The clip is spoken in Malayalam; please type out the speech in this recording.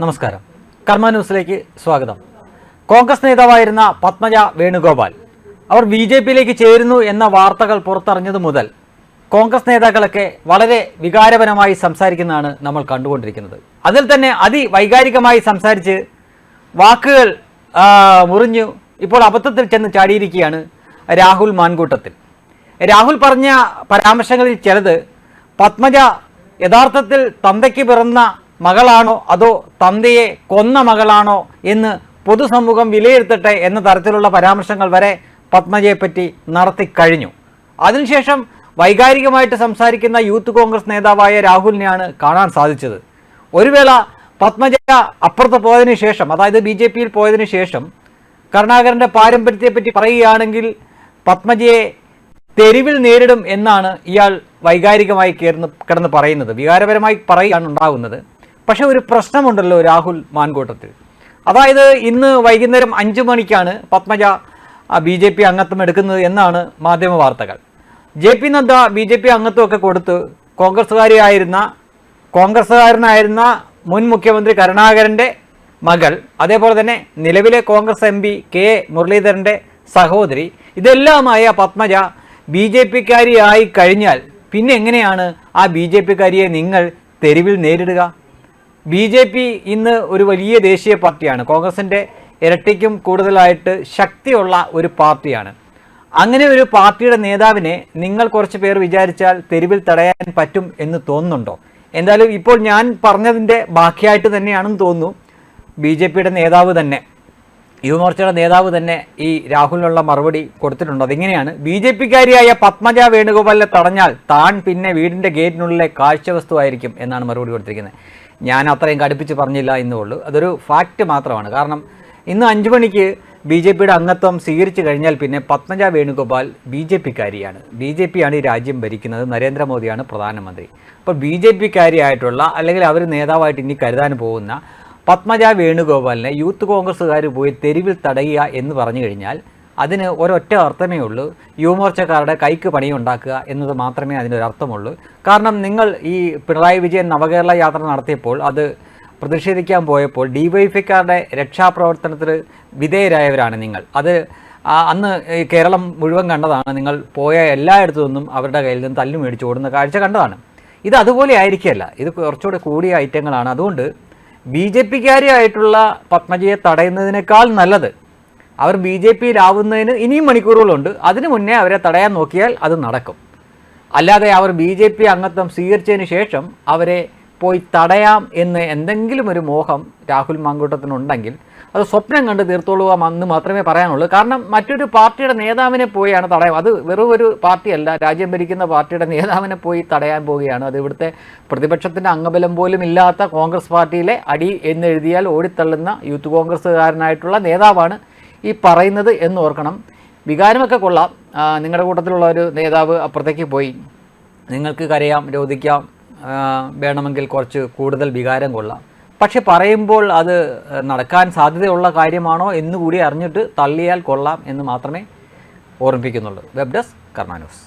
നമസ്കാരം. കർമ്മ ന്യൂസിലേക്ക് സ്വാഗതം. കോൺഗ്രസ് നേതാവായിരുന്ന പത്മജ വേണുഗോപാൽ. അവർ ബി ജെ പിയിലേക്ക് ചേരുന്നു എന്ന വാർത്തകൾ പുറത്തറിഞ്ഞതു മുതൽ കോൺഗ്രസ് നേതാക്കളൊക്കെ വളരെ വികാരപരമായി സംസാരിക്കുന്നതാണ് നമ്മൾ കണ്ടുകൊണ്ടിരിക്കുന്നത്. അതിൽ തന്നെ അതിവൈകാരികമായി സംസാരിച്ച് വാക്കുകൾ മുറിഞ്ഞു ഇപ്പോൾ അബദ്ധത്തിൽ ചെന്ന് ചാടിയിരിക്കുകയാണ് രാഹുൽ മാൻകൂട്ടത്തിൽ. രാഹുൽ പറഞ്ഞ പരാമർശങ്ങളിൽ ചിലത് പത്മജ യഥാർത്ഥത്തിൽ തന്തയ്ക്ക് പിറന്ന മകളാണോ അതോ തന്തയെ കൊന്ന മകളാണോ എന്ന് പൊതുസമൂഹം വിലയിരുത്തട്ടെ എന്ന തരത്തിലുള്ള പരാമർശങ്ങൾ വരെ പത്മജയെപ്പറ്റി നടത്തിക്കഴിഞ്ഞു അതിനുശേഷം വൈകാരികമായിട്ട് സംസാരിക്കുന്ന യൂത്ത് കോൺഗ്രസ് നേതാവായ രാഹുലിനെയാണ് കാണാൻ സാധിച്ചത്. ഒരു വേള പത്മജ അപ്പുറത്ത് പോയതിനു ശേഷം അതായത് ബി ജെ പിയിൽ പോയതിനു ശേഷം കരുണാകരന്റെ പാരമ്പര്യത്തെപ്പറ്റി പറയുകയാണെങ്കിൽ പത്മജയെ തെരുവിൽ നേരിടും എന്നാണ് ഇയാൾ വൈകാരികമായി കയറുന്ന കിടന്ന് പറയുന്നത്. വികാരപരമായി പറയുകയാണ് ഉണ്ടാകുന്നത് പക്ഷെ ഒരു പ്രശ്നമുണ്ടല്ലോ രാഹുൽ മാൻകൂട്ടത്തിൽ അതായത് ഇന്ന് വൈകുന്നേരം അഞ്ചു മണിക്കാണ് പത്മജ ബി ജെ പി അംഗത്വം എടുക്കുന്നത് എന്നാണ് മാധ്യമ വാർത്തകൾ J P Nadda B J P അംഗത്വമൊക്കെ കൊടുത്ത് കോൺഗ്രസ്സുകാരിയായിരുന്ന കോൺഗ്രസ്സുകാരനായിരുന്ന മുൻ മുഖ്യമന്ത്രി കരുണാകരന്റെ മകൾ അതേപോലെ തന്നെ നിലവിലെ കോൺഗ്രസ് എം പി കെ. മുരളീധരന്റെ സഹോദരി ഇതെല്ലാമായ പത്മജ ബി ജെ പിക്കാരിയായി കഴിഞ്ഞാൽ പിന്നെ എങ്ങനെയാണ് ആ ബി ജെ പിക്കാരിയെ നിങ്ങൾ തെരുവിൽ നേരിടുക ബി ജെ പി ഇന്ന് ഒരു വലിയ ദേശീയ പാർട്ടിയാണ്. കോൺഗ്രസിന്റെ ഇരട്ടിക്കും കൂടുതലായിട്ട് ശക്തിയുള്ള ഒരു പാർട്ടിയാണ്. അങ്ങനെ ഒരു പാർട്ടിയുടെ നേതാവിനെ നിങ്ങൾ കുറച്ച് പേർ വിചാരിച്ചാൽ തെരുവിൽ തടയാൻ പറ്റും എന്ന് തോന്നുന്നുണ്ടോ? എന്തായാലും ഇപ്പോൾ ഞാൻ പറഞ്ഞതിന്റെ ബാക്കിയായിട്ട് തന്നെയാണെന്ന് തോന്നുന്നു. ബി ജെ പിയുടെ നേതാവ് തന്നെ യുവമോർച്ചയുടെ നേതാവ് തന്നെ ഈ രാഹുലിനുള്ള മറുപടി കൊടുത്തിട്ടുണ്ട്. അതിങ്ങനെയാണ്? ബി ജെ പിക്കാരിയായ പത്മജ വേണുഗോപാലിനെ തടഞ്ഞാൽ താൻ പിന്നെ വീടിന്റെ ഗേറ്റിനുള്ളിലെ കാഴ്ചവസ്തുവായിരിക്കും എന്നാണ് മറുപടി കൊടുത്തിരിക്കുന്നത്. ഞാൻ അത്രയും കടുപ്പിച്ച് പറഞ്ഞില്ല എന്നേ ഉള്ളൂ അതൊരു ഫാക്റ്റ് മാത്രമാണ്. കാരണം ഇന്ന് അഞ്ചു മണിക്ക് ബി ജെ പിയുടെ അംഗത്വം സ്വീകരിച്ചു കഴിഞ്ഞാൽ പിന്നെ പത്മജ വേണുഗോപാൽ ബി ജെ പിക്കാരിയാണ്. ബി ജെ പിയാണ് ഈ രാജ്യം ഭരിക്കുന്നത്. നരേന്ദ്രമോദിയാണ് പ്രധാനമന്ത്രി. അപ്പോൾ ബി ജെ പിക്കാരിയായിട്ടുള്ള അല്ലെങ്കിൽ അവർ നേതാവായിട്ട് ഇനി കരുതാൻ പോകുന്ന പത്മജ വേണുഗോപാലിനെ യൂത്ത് കോൺഗ്രസ്സുകാർ പോയി തെരുവിൽ തടയുക എന്ന് പറഞ്ഞു കഴിഞ്ഞാൽ അതിന് ഒരൊറ്റ അർത്ഥമേ ഉള്ളൂ. യുവമോർച്ചക്കാരുടെ കൈക്ക് പണിയുണ്ടാക്കുക എന്നത് മാത്രമേ അതിനൊരർത്ഥമുള്ളൂ കാരണം നിങ്ങൾ ഈ പിണറായി വിജയൻ നവകേരള യാത്ര നടത്തിയപ്പോൾ അത് പ്രതിഷേധിക്കാൻ പോയപ്പോൾ ഡി ഡിവൈഎഫ്ഐക്കാരുടെ രക്ഷാപ്രവർത്തനത്തിൽ വിധേയരായവരാണ് നിങ്ങൾ. അത് അന്ന് കേരളം മുഴുവൻ കണ്ടതാണ് നിങ്ങൾ പോയ എല്ലായിടത്തു നിന്നും അവരുടെ കയ്യിൽ നിന്ന് തല്ലു മേടിച്ച് ഓടുന്ന കാഴ്ച കണ്ടതാണ്. ഇത് അതുപോലെ ആയിരിക്കുകയല്ല. ഇത് കുറച്ചുകൂടെ കൂടിയ ഐറ്റങ്ങളാണ്. അതുകൊണ്ട് ബി ജെ പിക്കാരിയായിട്ടുള്ള പത്മജിയെ തടയുന്നതിനേക്കാൾ നല്ലത് അവർ ബി ജെ പിയിലാവുന്നതിന് ഇനിയും മണിക്കൂറുകളുണ്ട്. അതിനു മുന്നേ അവരെ തടയാൻ നോക്കിയാൽ അത് നടക്കും. അല്ലാതെ അവർ ബി ജെ പി അംഗത്വം സ്വീകരിച്ചതിന് ശേഷം അവരെ പോയി തടയാം എന്ന് എന്തെങ്കിലും ഒരു മോഹം രാഹുൽ മാങ്കൂട്ടത്തിനുണ്ടെങ്കിൽ അത് സ്വപ്നം കണ്ട് തീർത്തോളുക എന്ന് മാത്രമേ പറയാനുള്ളൂ. കാരണം മറ്റൊരു പാർട്ടിയുടെ നേതാവിനെ പോയാണ് തടയാം അത് വെറും ഒരു പാർട്ടിയല്ല രാജ്യം ഭരിക്കുന്ന പാർട്ടിയുടെ നേതാവിനെ പോയി തടയാൻ പോവുകയാണ്. അത് ഇവിടുത്തെ പ്രതിപക്ഷത്തിന്റെ അംഗബലം പോലും ഇല്ലാത്ത കോൺഗ്രസ് പാർട്ടിയിലെ അടി എന്നെഴുതിയാൽ ഓടിത്തള്ളുന്ന യൂത്ത് കോൺഗ്രസ്സുകാരനായിട്ടുള്ള നേതാവാണ് ഈ പറയുന്നത് എന്ന് ഓർക്കണം. വികാരമൊക്കെ കൊള്ളാം. നിങ്ങളുടെ കൂട്ടത്തിലുള്ള ഒരു നേതാവ് അപ്പുറത്തേക്ക് പോയി. നിങ്ങൾക്ക് കരയാം രോധിക്കാം വേണമെങ്കിൽ കുറച്ച് കൂടുതൽ വികാരം കൊള്ളാം. പക്ഷെ പറയുമ്പോൾ അത് നടക്കാൻ സാധ്യതയുള്ള കാര്യമാണോ എന്നുകൂടി അറിഞ്ഞിട്ട് തള്ളിയാൽ കൊള്ളാം എന്ന് മാത്രമേ ഓർമ്മിപ്പിക്കുന്നുള്ളൂ. Web desk Karna news